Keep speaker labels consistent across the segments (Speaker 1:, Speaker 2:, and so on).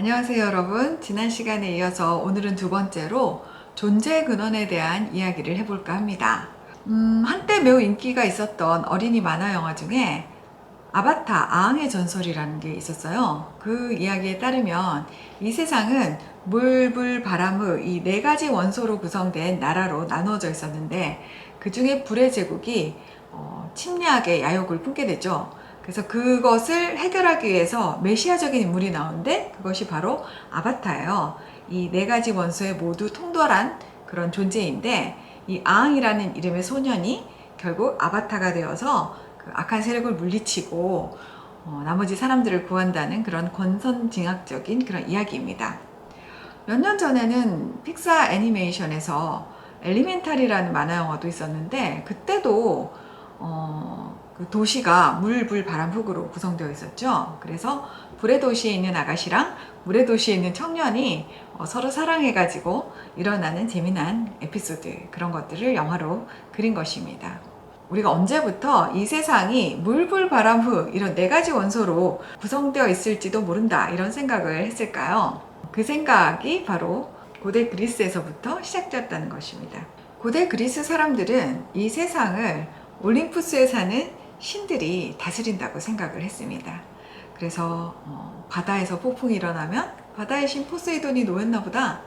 Speaker 1: 안녕하세요 여러분. 지난 시간에 이어서 오늘은 두 번째로 존재 근원에 대한 이야기를 해볼까 합니다. 음, 한때 매우 인기가 있었던 어린이 만화 영화 중에 아바타 아앙의 전설이라는 게 있었어요. 그 이야기에 따르면 이 세상은 물, 불, 바람, 흙이네 가지 원소로 구성된 나라로 나누어져 있었는데 그 중에 불의 제국이 어, 침략의 야욕을 품게 되죠 그래서 그것을 해결하기 위해서 메시아적인 인물이 나오는데 그것이 바로 아바타예요. 이 네 가지 원소에 모두 통달한 그런 존재인데 이 아앙이라는 이름의 소년이 결국 아바타가 되어서 그 악한 세력을 물리치고 어, 나머지 사람들을 구한다는 그런 권선징악적인 그런 이야기입니다. 몇 년 전에는 픽사 애니메이션에서 엘리멘탈이라는 만화 영화도 있었는데 그때도 어, 그 도시가 물, 불, 바람, 흙으로 구성되어 있었죠. 그래서 불의 도시에 있는 아가씨랑 물의 도시에 있는 청년이 어, 서로 사랑해가지고 일어나는 재미난 에피소드 그런 것들을 영화로 그린 것입니다. 우리가 언제부터 이 세상이 물, 불, 바람, 흙 이런 네 가지 원소로 구성되어 있을지도 모른다 이런 생각을 했을까요? 그 생각이 바로 고대 그리스에서부터 시작되었다는 것입니다. 고대 그리스 사람들은 이 세상을 올림푸스에 사는 신들이 다스린다고 생각을 했습니다. 그래서 어, 바다에서 폭풍이 일어나면 바다의 신 포세이돈이 놓였나 보다.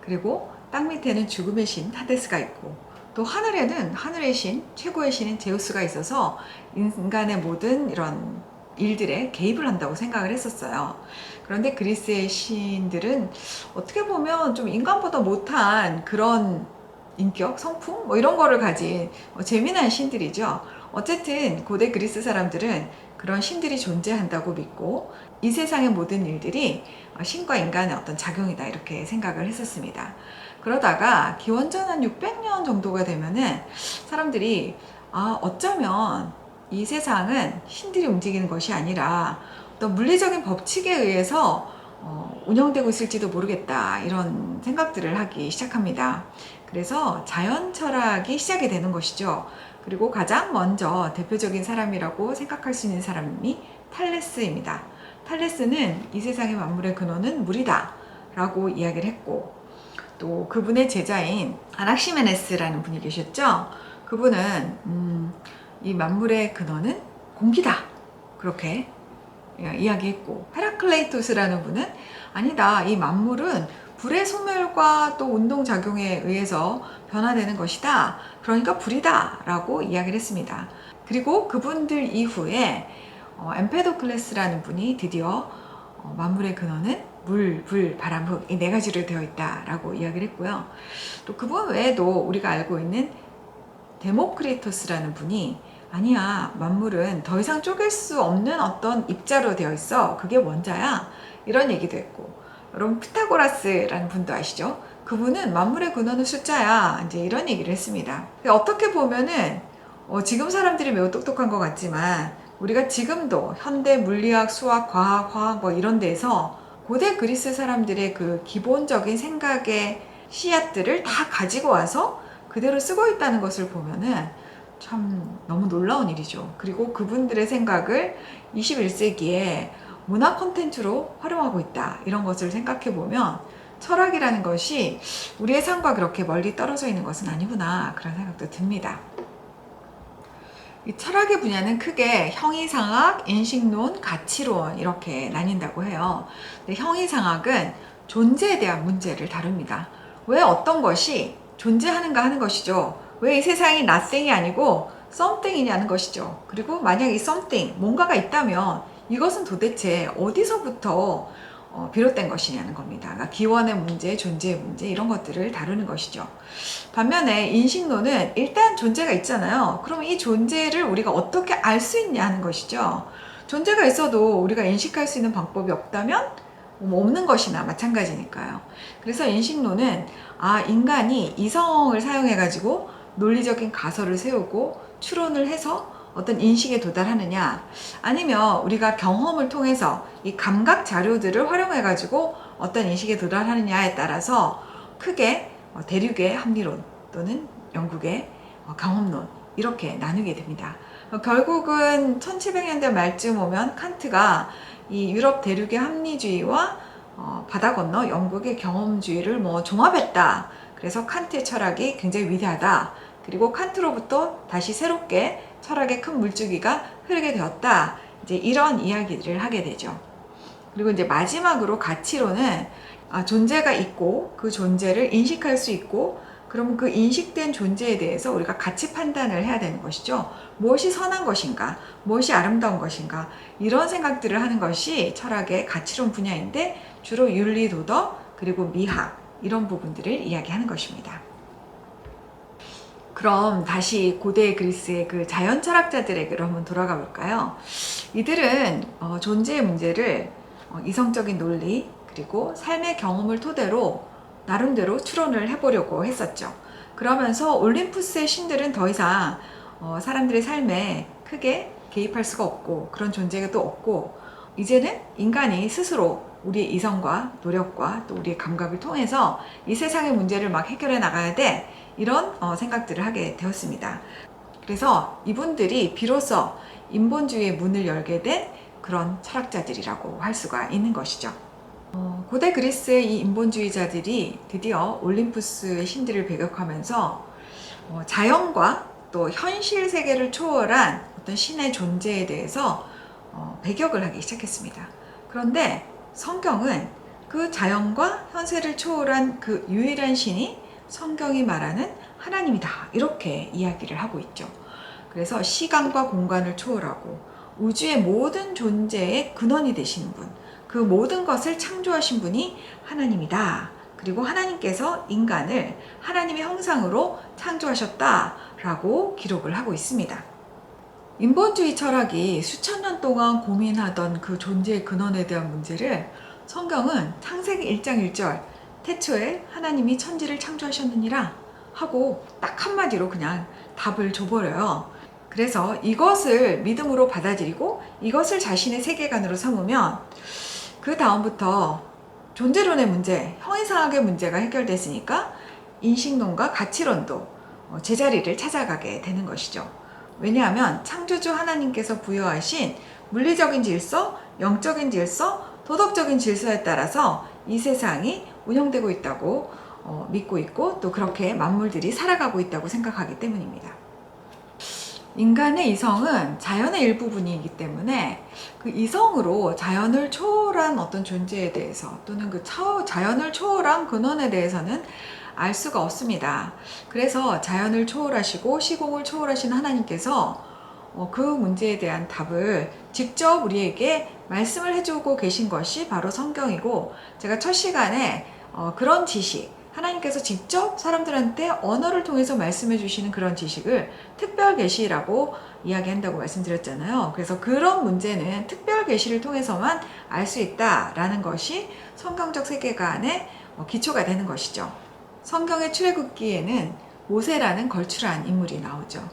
Speaker 1: 그리고 땅 밑에는 죽음의 신 하데스가 있고 또 하늘에는 하늘의 신 최고의 신인 제우스가 있어서 인간의 모든 이런 일들에 개입을 한다고 생각을 했었어요. 그런데 그리스의 신들은 어떻게 보면 좀 인간보다 못한 그런 인격, 성품 뭐 이런 거를 가진 어, 재미난 신들이죠. 어쨌든 고대 그리스 사람들은 그런 신들이 존재한다고 믿고 이 세상의 모든 일들이 어, 신과 인간의 어떤 작용이다 이렇게 생각을 했었습니다. 그러다가 기원전 한 600년 정도가 되면은 사람들이 아 어쩌면 이 세상은 신들이 움직이는 것이 아니라 어떤 물리적인 법칙에 의해서 어, 운영되고 있을지도 모르겠다 이런 생각들을 하기 시작합니다. 그래서 자연 철학이 시작이 되는 것이죠. 그리고 가장 먼저 대표적인 사람이라고 생각할 수 있는 사람이 탈레스입니다. 탈레스는 이 세상의 만물의 근원은 물이다 라고 이야기를 했고 또 그분의 제자인 아낙시메네스라는 분이 계셨죠. 그분은 음, 이 만물의 근원은 공기다 그렇게 이야기했고 헤라클레이토스라는 분은 아니다 이 만물은 불의 소멸과 또 운동 작용에 의해서 변화되는 것이다. 그러니까 불이다. 라고 이야기를 했습니다. 그리고 그분들 이후에 어, 엠페도클레스라는 분이 드디어 어, 만물의 근원은 물, 불, 바람, 흙 이 네 가지로 되어 있다라고 이야기를 했고요. 또 그분 외에도 우리가 알고 있는 데모크리토스라는 분이 아니야 만물은 더 이상 쪼갤 수 없는 어떤 입자로 되어 있어 그게 원자야 이런 얘기도 했고 여러분 피타고라스라는 분도 아시죠? 그분은 만물의 근원은 숫자야 이제 이런 얘기를 했습니다. 어떻게 보면은 어, 지금 사람들이 매우 똑똑한 것 같지만 우리가 지금도 현대 물리학, 수학, 과학, 화학 뭐 이런 데서 고대 그리스 사람들의 그 기본적인 생각의 씨앗들을 다 가지고 와서 그대로 쓰고 있다는 것을 보면은 참 너무 놀라운 일이죠. 그리고 그분들의 생각을 21세기에 문화 콘텐츠로 활용하고 있다. 이런 것을 생각해 보면 철학이라는 것이 우리의 삶과 그렇게 멀리 떨어져 있는 것은 아니구나. 그런 생각도 듭니다. 이 철학의 분야는 크게 형이상학, 인식론, 가치론 이렇게 나뉜다고 해요. 형이상학은 존재에 대한 문제를 다룹니다. 왜 어떤 것이 존재하는가 하는 것이죠. 왜 이 세상이 nothing이 아니고 something이냐는 것이죠. 그리고 만약 이 something, 뭔가가 있다면 이것은 도대체 어디서부터 어, 비롯된 것이냐는 겁니다. 그러니까 기원의 문제, 존재의 문제 이런 것들을 다루는 것이죠. 반면에 인식론은 일단 존재가 있잖아요. 그럼 이 존재를 우리가 어떻게 알 수 있냐 하는 것이죠. 존재가 있어도 우리가 인식할 수 있는 방법이 없다면 뭐 없는 것이나 마찬가지니까요. 그래서 인식론은 아 인간이 이성을 사용해 가지고 논리적인 가설을 세우고 추론을 해서 어떤 인식에 도달하느냐 아니면 우리가 경험을 통해서 이 감각 자료들을 활용해 가지고 어떤 인식에 도달하느냐에 따라서 크게 어, 대륙의 합리론 또는 영국의 어, 경험론 이렇게 나누게 됩니다. 어, 결국은 1700년대 말쯤 오면 칸트가 이 유럽 대륙의 합리주의와 어, 바다 건너 영국의 경험주의를 뭐 종합했다. 그래서 칸트의 철학이 굉장히 위대하다. 그리고 칸트로부터 다시 새롭게 철학의 큰 물줄기가 흐르게 되었다. 이제 이런 이야기들을 하게 되죠. 그리고 이제 마지막으로 가치로는 아, 존재가 있고 그 존재를 인식할 수 있고 그러면 그 인식된 존재에 대해서 우리가 가치 판단을 해야 되는 것이죠. 무엇이 선한 것인가, 무엇이 아름다운 것인가, 이런 생각들을 하는 것이 철학의 가치론 분야인데 주로 윤리, 도덕, 그리고 미학, 이런 부분들을 이야기하는 것입니다. 그럼 다시 고대 그리스의 그 자연 철학자들에게로 한번 돌아가 볼까요? 이들은 어, 존재의 문제를 어, 이성적인 논리 그리고 삶의 경험을 토대로 나름대로 추론을 해보려고 했었죠. 그러면서 올림푸스의 신들은 더 이상 어, 사람들의 삶에 크게 개입할 수가 없고 그런 존재가 또 없고 이제는 인간이 스스로 우리의 이성과 노력과 또 우리의 감각을 통해서 이 세상의 문제를 막 해결해 나가야 돼 이런 어, 생각들을 하게 되었습니다. 그래서 이분들이 비로소 인본주의의 문을 열게 된 그런 철학자들이라고 할 수가 있는 것이죠. 어, 고대 그리스의 이 인본주의자들이 드디어 올림푸스의 신들을 배격하면서 어, 자연과 또 현실 세계를 초월한 어떤 신의 존재에 대해서 어, 배격을 하기 시작했습니다. 그런데 성경은 그 자연과 현세를 초월한 그 유일한 신이 성경이 말하는 하나님이다. 이렇게 이야기를 하고 있죠. 그래서 시간과 공간을 초월하고 우주의 모든 존재의 근원이 되시는 분, 그 모든 것을 창조하신 분이 하나님이다. 그리고 하나님께서 인간을 하나님의 형상으로 창조하셨다라고 기록을 하고 있습니다. 인본주의 철학이 수천 년 동안 고민하던 그 존재의 근원에 대한 문제를 성경은 창세기 1장 1절 태초에 하나님이 천지를 창조하셨느니라 하고 딱 한마디로 그냥 답을 줘버려요. 그래서 이것을 믿음으로 받아들이고 이것을 자신의 세계관으로 삼으면 그 다음부터 존재론의 문제, 형이상학의 문제가 해결됐으니까 인식론과 가치론도 어, 제자리를 찾아가게 되는 것이죠. 왜냐하면 창조주 하나님께서 부여하신 물리적인 질서, 영적인 질서, 도덕적인 질서에 따라서 이 세상이 운영되고 있다고 어, 믿고 있고 또 그렇게 만물들이 살아가고 있다고 생각하기 때문입니다. 인간의 이성은 자연의 일부분이기 때문에 그 이성으로 자연을 초월한 어떤 존재에 대해서 또는 그 차, 자연을 초월한 근원에 대해서는 알 수가 없습니다. 그래서 자연을 초월하시고 시공을 초월하신 하나님께서 어, 그 문제에 대한 답을 직접 우리에게 말씀을 해주고 계신 것이 바로 성경이고 제가 첫 시간에 어, 그런 지식 하나님께서 직접 사람들한테 언어를 통해서 말씀해 주시는 그런 지식을 특별 계시라고 이야기한다고 말씀드렸잖아요. 그래서 그런 문제는 특별 계시를 통해서만 알 수 있다라는 것이 성경적 세계관의 어, 기초가 되는 것이죠. 성경의 출애굽기에는 모세라는 걸출한 인물이 나오죠.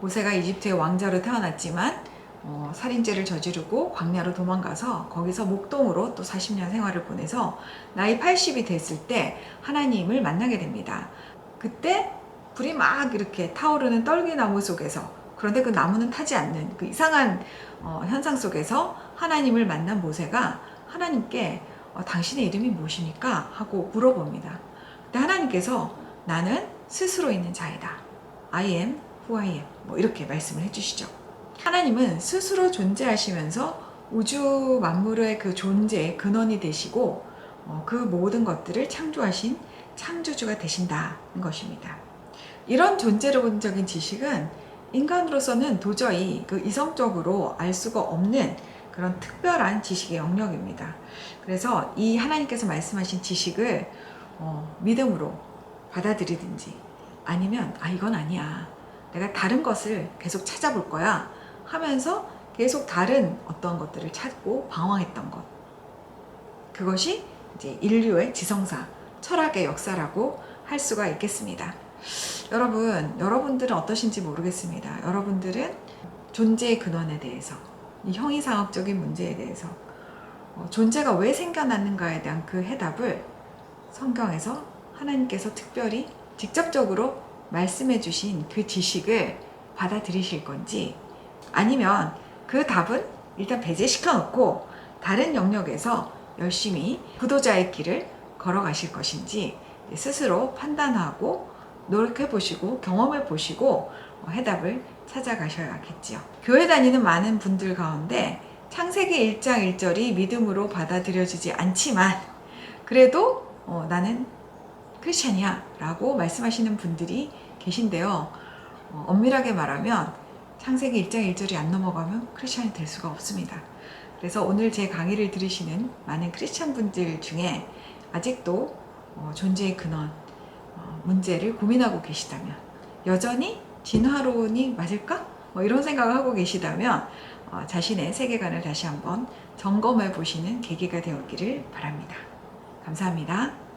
Speaker 1: 모세가 이집트의 왕자로 태어났지만 어, 살인죄를 저지르고 광야로 도망가서 거기서 목동으로 또 40년 생활을 보내서 나이 80이 됐을 때 하나님을 만나게 됩니다. 그때 불이 막 이렇게 타오르는 떨기나무 속에서 그런데 그 나무는 타지 않는 그 이상한 어, 현상 속에서 하나님을 만난 모세가 하나님께 어, 당신의 이름이 무엇입니까? 하고 물어봅니다. 그때 하나님께서 나는 스스로 있는 자이다. I am who I am. 뭐 이렇게 말씀을 해주시죠. 하나님은 스스로 존재하시면서 우주 만물의 그 존재의 근원이 되시고 어, 그 모든 것들을 창조하신 창조주가 되신다는 것입니다. 이런 존재론적인 지식은 인간으로서는 도저히 그 이성적으로 알 수가 없는 그런 특별한 지식의 영역입니다. 그래서 이 하나님께서 말씀하신 지식을 어, 믿음으로 받아들이든지 아니면 아 이건 아니야. 내가 다른 것을 계속 찾아볼 거야. 하면서 계속 다른 어떤 것들을 찾고 방황했던 것. 그것이 이제 인류의 지성사, 철학의 역사라고 할 수가 있겠습니다. 여러분, 여러분들은 어떠신지 모르겠습니다. 여러분들은 존재의 근원에 대해서, 이 형이상학적인 문제에 대해서, 어, 존재가 왜 생겨났는가에 대한 그 해답을 성경에서 하나님께서 특별히 직접적으로 말씀해 주신 그 지식을 받아들이실 건지 아니면 그 답은 일단 배제시켜 놓고 다른 영역에서 열심히 구도자의 길을 걸어가실 것인지 스스로 판단하고 노력해 보시고 경험해 보시고 어, 해답을 찾아가셔야겠지요. 교회 다니는 많은 분들 가운데 창세기 1장 1절이 믿음으로 받아들여지지 않지만 그래도 어, 나는 크리스찬이야 라고 말씀하시는 분들이 계신데요. 어, 엄밀하게 말하면 창세기 1장 1절이 안 넘어가면 크리스찬이 될 수가 없습니다. 그래서 오늘 제 강의를 들으시는 많은 크리스찬 분들 중에 아직도 어, 존재의 근원, 어, 문제를 고민하고 계시다면 여전히 진화론이 맞을까? 뭐 이런 생각을 하고 계시다면 어, 자신의 세계관을 다시 한번 점검해 보시는 계기가 되었기를 바랍니다. 감사합니다.